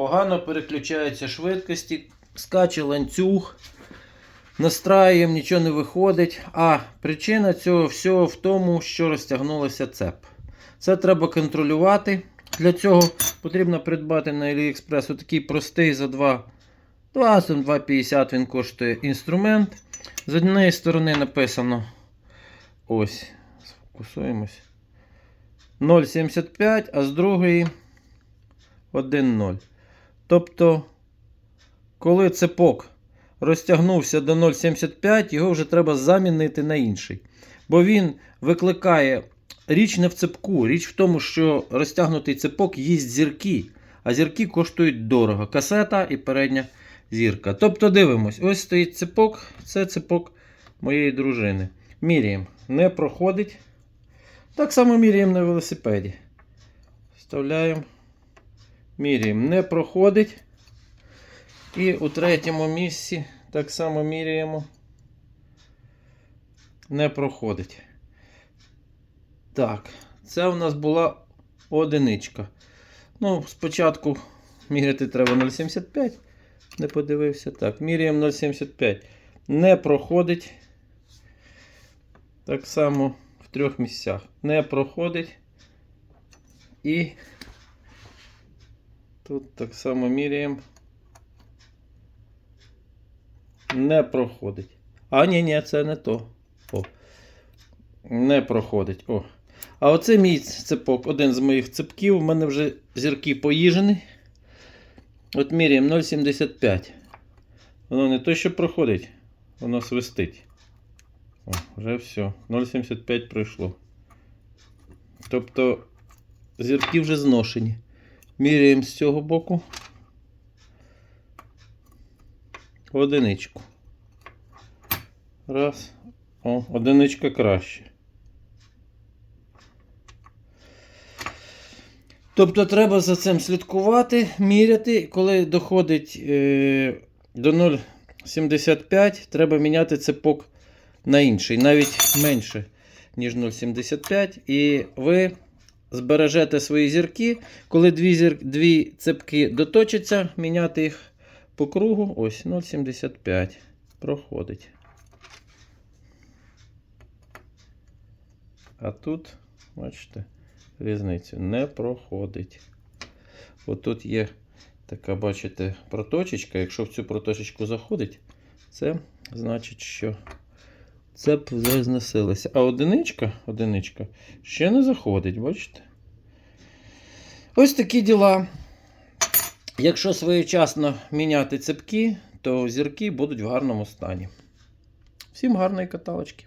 Погано переключаються швидкості, скаче ланцюг, настраюємо, нічого не виходить. А причина цього всього в тому, що розтягнулося цеп. Це треба контролювати. Для цього потрібно придбати на AliExpress такий простий за 2 2,50 він коштує інструмент. З однієї сторони написано ось, сфокусуємось. 0,75, а з другої 1,0. Тобто, коли цепок розтягнувся до 0,75, його вже треба замінити на інший. Бо він викликає річ не в цепку. Річ в тому, що розтягнутий цепок їсть зірки, а зірки коштують дорого. Касета і передня зірка. Тобто дивимось, ось стоїть цепок, це цепок моєї дружини. Міряємо, не проходить. Так само міряємо на велосипеді. Вставляємо. Міряємо, не проходить. І у третьому місці так само міряємо. Не проходить. Так, це у нас була одиничка. Ну, спочатку міряти треба 0,75. Не подивився. Так, міряємо 0,75. Не проходить. Так само в трьох місцях. Не проходить. І тут так само міряємо. Не проходить. А, ні, ні, це не то. О. Не проходить. О. А оце мій цепок, один з моїх цепків. У мене вже зірки поїжені. От міряємо 0,75. Воно не то, що проходить, воно свистить. О, вже все. 0,75 пройшло. Тобто зірки вже зношені. Міряємо з цього боку. Одиничку. Раз. О, одиничка краще. Тобто треба за цим слідкувати, міряти. Коли доходить е, до 0,75, треба міняти цепок на інший, навіть менше, ніж 0,75. І ви збережете свої зірки. Коли дві, зір... дві цепки доточаться, міняти їх по кругу. Ось 0,75. Проходить. А тут, бачите, різницю не проходить. От тут є така, бачите, проточечка. Якщо в цю проточечку заходить, це значить, що цеп вже зносилося. А одиничка, одиничка ще не заходить, бачите? Ось такі діла. Якщо своєчасно міняти цепки, то зірки будуть в гарному стані. Всім гарної каталочки.